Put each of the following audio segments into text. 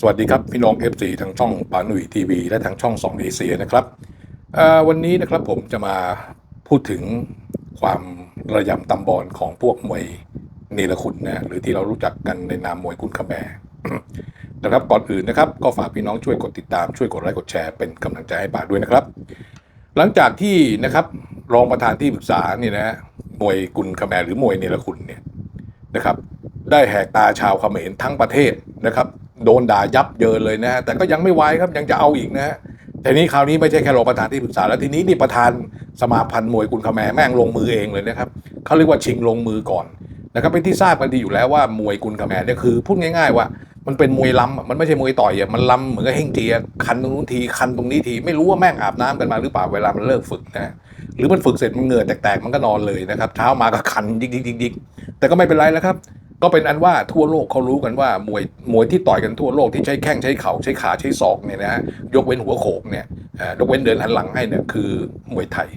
สวัสดีครับ พี่น้อง FC ทางช่องปานุ่ยทีวีและทางช่อง2เอเชียนะครับวันนี้นะครับผมจะมาพูดถึงความระยำตำบอลของพวกมวยเนรคุณนะหรือที่เรารู้จักกันในนามมวยคุณขแบนะครับก่อนอื่นนะครับก็ฝากพี่น้องช่วยกดติดตามช่วยกดไลค์กดแชร์เป็นกำลังใจให้ป่าด้วยนะครับ หลังจากที่นะครับรองประธานที่ปรึกษาเนี่ยนะฮะมวยกุลขแมหรือมวยเนรคุณเนี่ยนะครับได้แหกตาชาวเขมรทั้งประเทศนะครับ โดนด่ายับเยินเลยนะฮะแต่ก็ยังไม่ไว้ครับยังจะเอาอีกนะฮะแต่นี้คราวนี้ไม่ใช่แค่รองประธานที่ปรึกษาแล้วทีนี้นี่ประธานสมาพันธ์มวยกุลขแมแม่งลงมือเองเลยนะครับเขาเรียกว่าชิงลงมือก่อนนะครับเป็นที่ทราบกันดีอยู่แล้วว่ามวยกุลขแมเนี่ยคือพูดง่าย ๆ ว่ามันเป็นมวยล้ำมันไม่ใช่มวยต่อยอะมันล้ำเหมือนกับเฮงเจียคันตรงนู้นทีคันตรงนี้ทีไม่รู้ว่าแม่งอาบน้ำกันมาหรือเปล่าเวลามันเลิกฝึกนะฮะหรือมันฝึกเสร็จมันเหงื่อแตกๆมันก็นอนเลยนะครับเช้ามาก็คันยิกๆๆๆแต่ก็ไม่เป็นไรแล้วครับ ก็เป็นอันว่าทั่วโลกเขารู้กันว่ามวยมวยที่ต่อยกันทั่วโลกที่ใช้แข้งใช้เข่าใช้ขาใช้ศอกเนี่ยนะฮะยกเว้นหัวโขกเนี่ยอ่อยกเว้นเดินหันหลังให้เนี่ยคือมวยไทย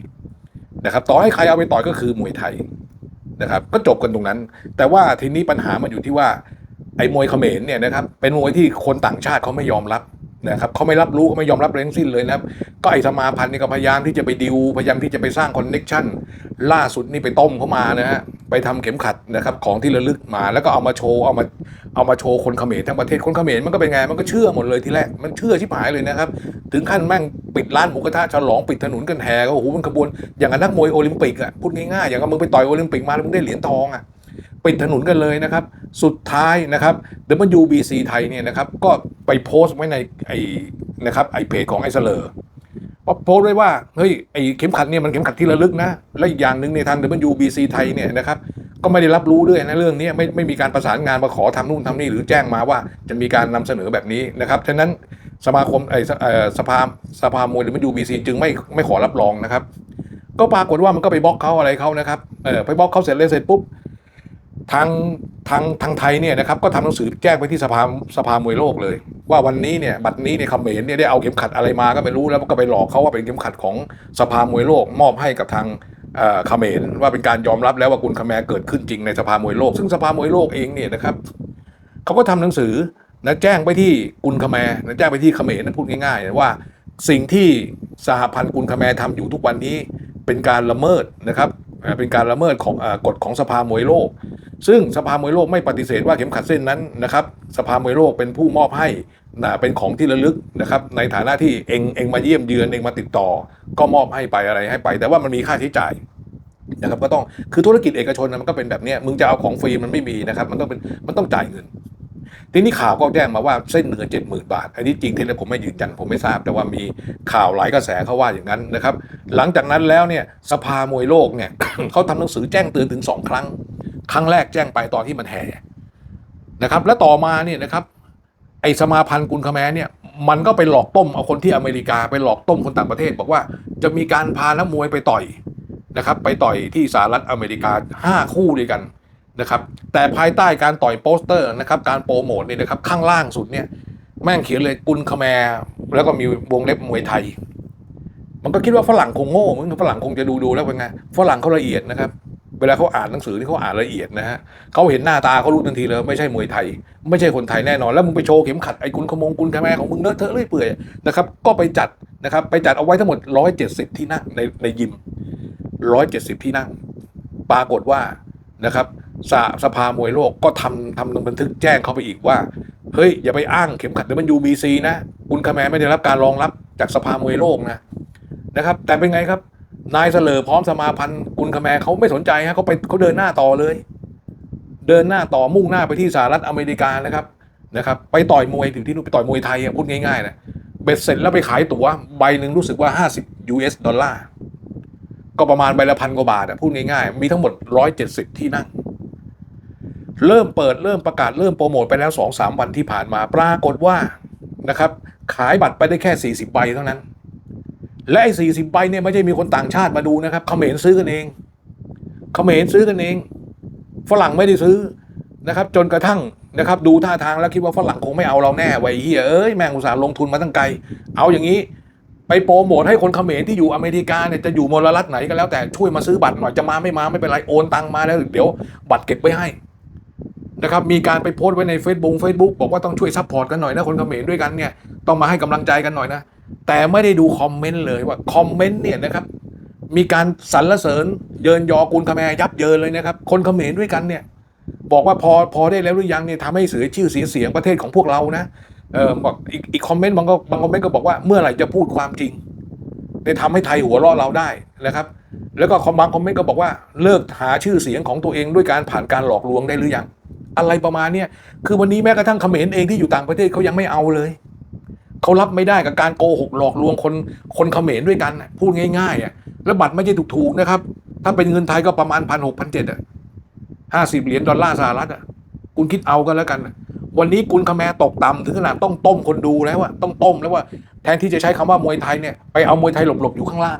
นะครับต่อให้ใครเอาไปต่อยก็คือมวยไทยนะครับก็จบกันตรงนั้น แต่ว่าทีนี้ปัญหามันอยู่ที่ว่าไอ้มวยเขมรเนี่ยนะครับเป็นมวยที่คนต่างชาติเขาไม่ยอมรับนะครับเขาไม่รับรู้เขาไม่ยอมรับเลยทั้งสิ้นเลยนะครับก็ไอ้สมาพันธ์นี่ก็พยายามที่จะไปดิวพยายามที่จะไปสร้างคอนเน็กชันล่าสุดนี่ไปต้มเข้ามานะฮะ ไปทำเข็มขัดนะครับของที่ระลึกมาแล้วก็เอามาโชว์เอามาเอามาโชว์คนเขมรทั้งประเทศคนเขมรมันก็เป็นไงมันก็เชื่อหมดเลยทีแรกมันเชื่อชิบหายเลยนะครับ ถึงขั้นแม่งปิดร้านหมูกระทะฉลองปิดถนนกันแห่ก็โอ้โหมันขบวนอย่างนักมวยโอลิมปิกอะพูดง่ายๆอย่างกับมึงไปต่อยโอลิมปิกมาแล้วมึงได้เหรียญทองอะปิดถนนกันเลยนะครับ สุดท้ายนะครับ WBC ไทยเนี่ยนะครับก็ไปโพสต์ไว้ในไอ้นะครับไอ้เพจของไอ้เสลอ ก็โพสต์ไว้ว่าเฮ้ยไอ้เข็มขัดเนี่ยมันเข็มขัดที่ระลึกนะ และอีกอย่างหนึ่งในยทาง WBC ไทยเนี่ยนะครับก็ไม่ได้รับรู้ด้วยนะเรื่องนี้ไม่ไม่มีการประสานงานมาขอทำนู่นทำนี่หรือแจ้งมาว่าจะมีการนำเสนอแบบนี้นะครับฉะนั้นสมาคมไอ้สเอ่อสภาสภามวย WBC จึงไม่ไม่ขอรับรองนะครับ ก็ปรากฏว่ามันก็ไปบล็อกเขาอะไรเขานะครับเออไปบล็อกเขาเสร็จเลยเสร็จปุ๊บทางทางทางไทยเนี่ยนะครับก็ทำหนังสือแจ้งไปที่สภาสภามวยโลกเลย ว่าวันนี้เนี่ยบัดนี้เนี่ยเขมรเนี่ยได้เอาเข็มขัดอะไรมาก็ไม่รู้แล้วก็ไปหลอกเขาว่าเป็นเข็มขัดของสภามวยโลกมอบให้กับทางเอ่อเขมรว่าเป็นการยอมรับแล้วว่ากุลคแมรเกิดขึ้นจริงในสภามวยโลก ซึ่งสภามวยโลกเองเนี่ยนะครับเขาก็ทำหนังสือนะแจ้งไปที่กุลคแมร์นะแจ้งไปที่เขมรนะพูดง่ายๆว่าสิ่งที่สหพันธ์กุลคแมร์ทำอยู่ทุกวันนี้เป็นการละเมิดนะครับเป็นการละเมิดของอกฎของสภามวยโลก ซึ่งสภามวยโลกไม่ปฏิเสธว่าเข็มขัดเส้นนั้นนะครับสภามวยโลกเป็นผู้มอบให้นะเป็นของที่ระลึกนะครับในฐานะที่เองเองมาเยี่ยมเยือนเองมาติดต่อ ก็มอบให้ไปอะไรให้ไป แต่ว่ามันมีค่าใช้จ่ายนะครับก็ต้องคือธุรกิจเอกชนนะมันก็เป็นแบบนี้มึงจะเอาของฟรีมันไม่มีนะครับมันต้องเป็นมันต้องจ่ายเงิน ทีนี้ข่าวก็แจ้งมาว่าเส้นเหนือเจ็ดหมื่นบาท อันนี้จริงที่แล้วผมไม่ยืนยันผมไม่ทราบ แต่ว่ามีข่าวหลายกระแสเขาว่าอย่างนั้นนะครับ หลังจากนั้นแล้วเนี่ยสภามวยโลกเนี่ยเขาทำหนังสือแจ้งเตือนถึงสองครั้ง ครั้งแรกแจ้งไปตอนที่มันแห่นะครับ และต่อมาเนี่ยนะครับ ไอสมาพันธ์กุลคแมเนี่ย มันก็ไปหลอกต้มเอาคนที่อเมริกาไปหลอกต้มคนต่างประเทศ บอกว่าจะมีการพานักมวยไปต่อยนะครับ ไปต่อยที่สหรัฐอเมริกาห้าคู่ด้วยกันนะครับ แต่ภายใต้การต่อยโปสเตอร์นะครับ การโปรโมทเนี่ยนะครับข้างล่างสุดเนี่ยแม่งเขียนเลยกุลคแมแล้วก็มีวงเล็บมวยไทย มันก็คิดว่าฝรั่งคงโง่มึงฝรั่งคงจะดูดูแล้วเป็นไงฝรั่งเขาละเอียดนะครับ เวลาเขาอ่านหนังสือที่เขาอ่านละเอียดนะฮะเขาเห็นหน้าตาเขารู้ทันทีเลยไม่ใช่มวยไทย ไม่ใช่คนไทยแน่นอน แล้วมึงไปโชว์เข็มขัดไอ้กุลขมงกุลคแมร์ของมึงเลอะเทอะเลื่อยเปื่อยนะครับก็ไปจัดนะครับไปจัดเอาไว้ทั้งหมด 170 ที่นั่งในในยิม 170 ที่นั่ง ปรากฏว่านะครับสสภามวยโลกก็ทำทำลงบันทึกแจ้งเข้าไปอีกว่าเฮ้ยอย่าไปอ้างเข็มขัดมัน UBC นะกุลคแมร์ไม่ได้รับการรองรับจากสภามวยโลกนะนะครับ แต่เป็นไงครับ นายเสลอพร้อมสมาพันธ์กุลคแมร์เขาไม่สนใจฮะเขาไปเขาเดินหน้าต่อเลย เดินหน้าต่อมุ่งหน้าไปที่สหรัฐอเมริกานะครับนะครับ ไปต่อยมวยถึงที่นู่นไปต่อยมวยไทยพูดง่ายๆนะเบ็ดเสร็จแล้วไปขายตั๋วใบหนึ่งรู้สึกว่า 50 US ดอลลาร์ก็ประมาณใบละพันกว่าบาทอะพูดง่ายๆ มีทั้งหมด 170 ที่นั่ง เริ่มเปิดเริ่มประกาศเริ่มโปรโมทไปแล้ว 2-3 วันที่ผ่านมา ปรากฏว่านะครับขายบัตรไปได้แค่ 40 ใบเท่านั้น และไอ้40ใบเนี่ยไม่ใช่มีคนต่างชาติมาดูนะครับเขมรซื้อกันเองเขมรซื้อกันเอง ฝรั่งไม่ได้ซื้อนะครับ จนกระทั่งนะครับ ดูท่าทางแล้วคิดว่าฝรั่งคงไม่เอาเราแน่ไว้เฮียเอ้ยแม่งอุตส่าห์ลงทุนมาตั้งไกล เอาอย่างนี้ ไปโปรโมทให้คนเขมรที่อยู่อเมริกาเนี่ยจะอยู่มลรัฐไหนก็แล้วแต่ช่วยมาซื้อบัตรหน่อยจะมาไม่มาไม่เป็นไรโอนตังมาแล้วเดี๋ยว บัตรเก็บไว้ให้นะครับมีการไปโพสต์ไว้ใน Facebook Facebook บอกว่าต้องช่วยซัพพอร์ตกันหน่อยนะคนเขมรด้วยกันเนี่ยต้องมาให้กำลังใจกันหน่อยนะ แต่ไม่ได้ดูคอมเมนต์เลยว่าคอมเมนต์เนี่ยนะครับ มีการสรรเสริญเยินยอกุลคแมยับเยินเลยนะครับ คนเขมรด้วยกันเนี่ย บอกว่าพอพอได้แล้วหรือยังเนี่ยทำให้เสียชื่อเสียเสียงประเทศของพวกเรานะเออบอกอีกอีกคอมเมนต์บางก็บางคอมเมนต์ก็บอกว่าเมื่อไหร่จะพูดความจริงเนี่ยทำให้ไทยหัวเราะเราได้นะครับ แล้วก็คอมบางคอมเมนต์ก็บอกว่าเลิกหาชื่อเสียงของตัวเองด้วยการผ่านการหลอกลวงได้หรือยังอะไรประมาณเนี้ยคือวันนี้แม้กระทั่งเขมรเองที่อยู่ต่างประเทศเขายังไม่เอาเลย เขารับไม่ได้กับการโกหกหลอกลวงคนคนเขมรด้วยกันพูดง่ายๆอะแล้วบัตรไม่ใช่ถูกๆนะครับ ถ้าเป็นเงินไทยก็ประมาณพันหกพันเจ็ดอะห้าสิบเหรียญดอลลาร์สหรัฐอะคุณคิดเอากันแล้วกัน วันนี้กุลคาแมตกต่ำถึงขนาดต้องต้มคนดูแล้วอะต้องต้มแล้วว่าแทนที่จะใช้คำว่ามวยไทยเนี่ยไปเอามวยไทยหลบๆอยู่ข้างล่าง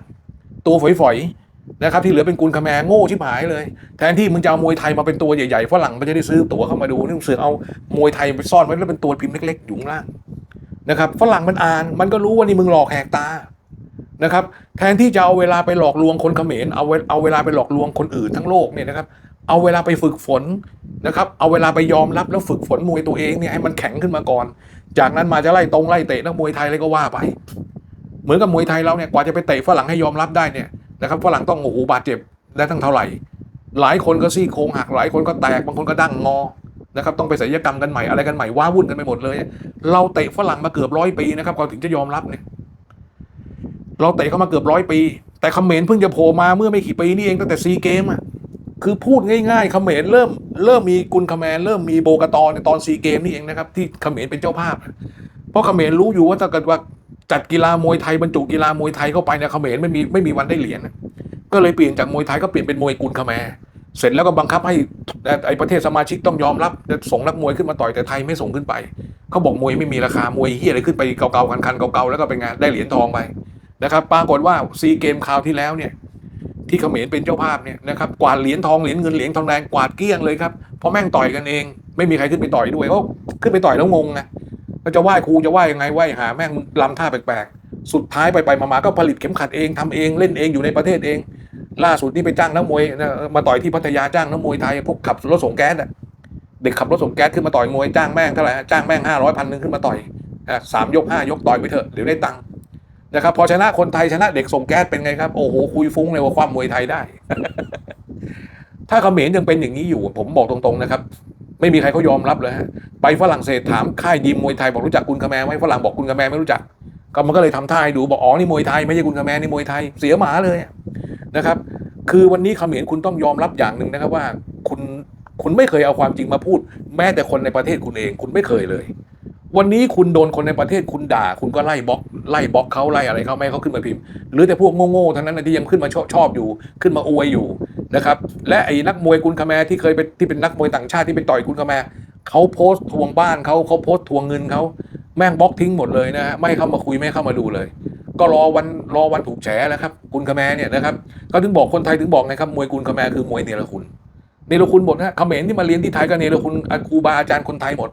ตัวฝอยๆนะครับ ที่เหลือเป็นกุลคาแมโง่ชิบหายเลย แทนที่มึงจะเอามวยไทยมาเป็นตัวใหญ่ๆฝรั่งมันจะได้ซื้อตั๋วเข้ามาดูนี่มึงเสือกเอามวยไทยไปซ่อนไว้แล้วเป็นตัวพิมพ์เล็กๆอยู่ข้างล่าง นะครับฝรั่งมันอ่านมันก็รู้ว่านี่มึงหลอกแหกตานะครับ แทนที่จะเอาเวลาไปหลอกลวงคนเขมรเอาเวเอาเวลาไปหลอกลวงคนอื่นทั้งโลกเนี่ยนะครับ เอาเวลาไปฝึกฝนนะครับ เอาเวลาไปยอมรับแล้วฝึกฝนมวยตัวเองเนี่ยให้มันแข็งขึ้นมาก่อน จากนั้นมาจะไล่ตรงไล่เตะนักมวยไทยอะไรก็ว่าไป เหมือนกับมวยไทยเราเนี่ยกว่าจะไปเตะฝรั่งให้ยอมรับได้เนี่ยนะครับฝรั่งต้องโอ้โหบาดเจ็บได้ตั้งเท่าไหร่ หลายคนก็ซี่โครงหักหลายคนก็แตกบางคนก็ดั้งงอ นะครับต้องไปศัลยกรรมกันใหม่อะไรกันใหม่ว้าวุ่นกันไปหมดเลย เราเตะฝรั่งมาเกือบร้อยปีนะครับก่อนถึงจะยอมรับเนี่ยเราเตะเขามาเกือบร้อยปี แต่เขมรเพิ่งจะโผล่มาเมื่อไม่กี่ปีนี่เองตั้งแต่ซีเกมอะคือพูดง่ายๆเขมรเริ่มเริ่มมีกุลคาแมนเริ่มมีโบกตอในตอนซีเกมนี่เองนะครับที่เขมรเป็นเจ้าภาพ เพราะเขมรรู้อยู่ว่าถ้าเกิดว่าจัดกีฬามวยไทยบรรจุกีฬามวยไทยเข้าไปเนี่ยเขมรไม่มีไม่มีวันได้เหรียญก็เลยเปลี่ยนจากมวยไทยก็เปลี่ยนเป็นมวยกุลคาแมร์ เสร็จแล้วก็บังคับให้ไอ้ประเทศสมาชิกต้องยอมรับจะส่งนักมวยขึ้นมาต่อยแต่ไทยไม่ส่งขึ้นไปเขาบอกมวยไม่มีราคามวยเฮียอะไรขึ้นไปเก่าๆคันๆเก่าๆแล้วก็เป็นได้เหรียญทองไปนะครับปรากฏว่าซีเกมคราวที่แล้วเนี่ยที่เขมรเป็นเจ้าภาพเนี่ยนะครับกวาดเหรียญทองเหรียญเงินเหรียญทองแดงกวาดเกลี้ยงเลยครับเพราะแม่งต่อยกันเอง ไม่มีใครขึ้นไปต่อยด้วยเขาขึ้นไปต่อยแล้วงงไงก็จะไหว้ครูจะไหว้ยังไงไหว้หาแม่งลำท่าแปลกๆสุดท้ายไปไปๆมาๆก็ผลิตเข็มขัดเองทำเองเล่นเองอยู่ในประเทศเอง ล่าสุดนี่ไปจ้างนักมวยมาต่อยที่พัทยาจ้างนักมวยไทยพวกขับรถส่งแก๊สเด็กขับรถส่งแก๊สขึ้นมาต่อยมวยจ้างแม่งเท่าไหร่จ้างแม่งห้าร้อยพันหนึ่งขึ้นมาต่อยสามยกห้ายกต่อยไปเถอะเดี๋ยวได้ตังค์นะครับพอชนะคนไทยชนะเด็กส่งแก๊สเป็นไงครับโอ้โหคุยฟุ้งเลยว่าความมวยไทยได้ ถ้าเขมรยังเป็นอย่างนี้อยู่ ผมบอกตรงๆนะครับ ไม่มีใครเขายอมรับเลยฮะไปฝรั่งเศสถามค่ายยิมมวยไทยบอกรู้จักกุนคาแมไหมฝรั่งบอกกุนคาแมไม่รู้จัก ก็มันก็เลยทำท่าให้ดูบอกอ๋อนี่มวยไทยไม่ใช่กุนคาแมนี่มวยไทยเสียหมาเลย นะครับ คือวันนี้เขมรคุณต้องยอมรับอย่างหนึ่งนะครับว่าคุณคุณไม่เคยเอาความจริงมาพูด แม้แต่คนในประเทศคุณเอง คุณไม่เคยเลย วันนี้คุณโดนคนในประเทศคุณด่า คุณก็ไล่บล็อก ไล่บล็อกเขาไล่อะไรเขาไม่ให้เขาขึ้นมาพิมพ์ หรือแต่พวกโง่ๆทั้งนั้นนะที่ยังขึ้นมาชอบชอบอยู่ ขึ้นมาอวยอยู่นะครับ และไอ้นักมวยกุนคาแมที่เคยเป็นที่เป็นนักมวยต่างชาติที่ไปต่อยกุนคาแมเขาโพสต์ทวงบ้านเขาเขาโพสต์ทวงเงินเขาแม่งบล็อกทิ้งหมดเลยนะฮะไม่เข้ามาคุยไม่เข้ามาดูเลย ก็รอวันรอวันถูกแฉแล้วครับกุนคาแมเนี่ยนะครับก็ถึงบอกคนไทยถึงบอกไงครับมวยกุนคาแมคือมวยเนรคุณเนรคุณหมดนะเขมรที่มาเรียนที่ไทยก็เนรคุณครูบาอาจารย์คนไทยหมด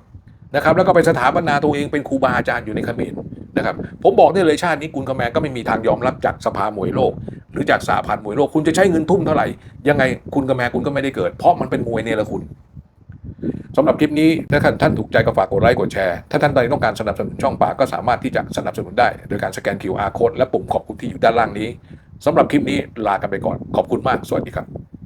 นะครับแล้วก็ไปสถาปนาตัวเองเป็นครูบาอาจารย์อยู่ในเขมรนะครับผมบอกได้เลยชาตินี้กุนคาแมก็ไม่มีทางยอมรับจากสภามวยโลก หรือจากสาพันธ์มวยโลก คุณจะใช้เงินทุ่มเท่าไหร่ยังไงคุณกับแม่คุณก็ไม่ได้เกิด เพราะมันเป็นมวยเนรคุณ สำหรับคลิปนี้ถ้าท่านถูกใจก็ฝากกดไลค์กดแชร์ ถ้าท่านใดต้องการสนับสนุนช่องป่าก็สามารถที่จะสนับสนุนได้ โดยการสแกน QR code และปุ่มขอบคุณที่อยู่ด้านล่างนี้สำหรับคลิปนี้ลากันไปก่อนขอบคุณมากสวัสดีครับ